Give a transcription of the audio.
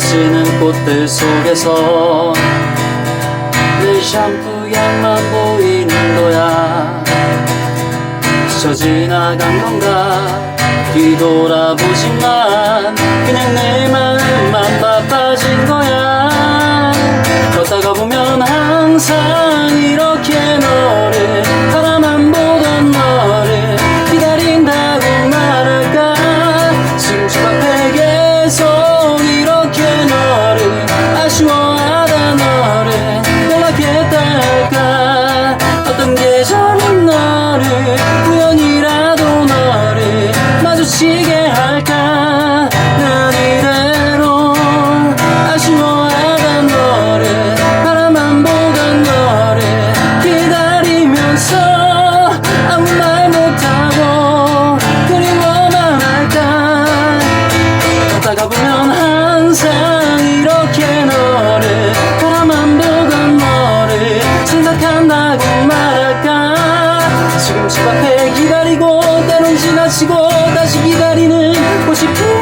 지나치는 꽃들 속에서 내 샴푸 향만 보이는 거야. 스쳐 지나간 건가? 뒤돌아보지만 그냥 내 마음만 바빠진 거야 마주치게 할까? 난 이대로 아쉬워하다 너를 바라만 보던 너를 기다리면서 아무 말 못하고 그리워만 할까? 걷다가 보면 항상 이렇게 너를 바라만 보던 너를 생각한다고 말할까? 지금 집 앞에 기다리고 지나치고 다시 기다리는 50분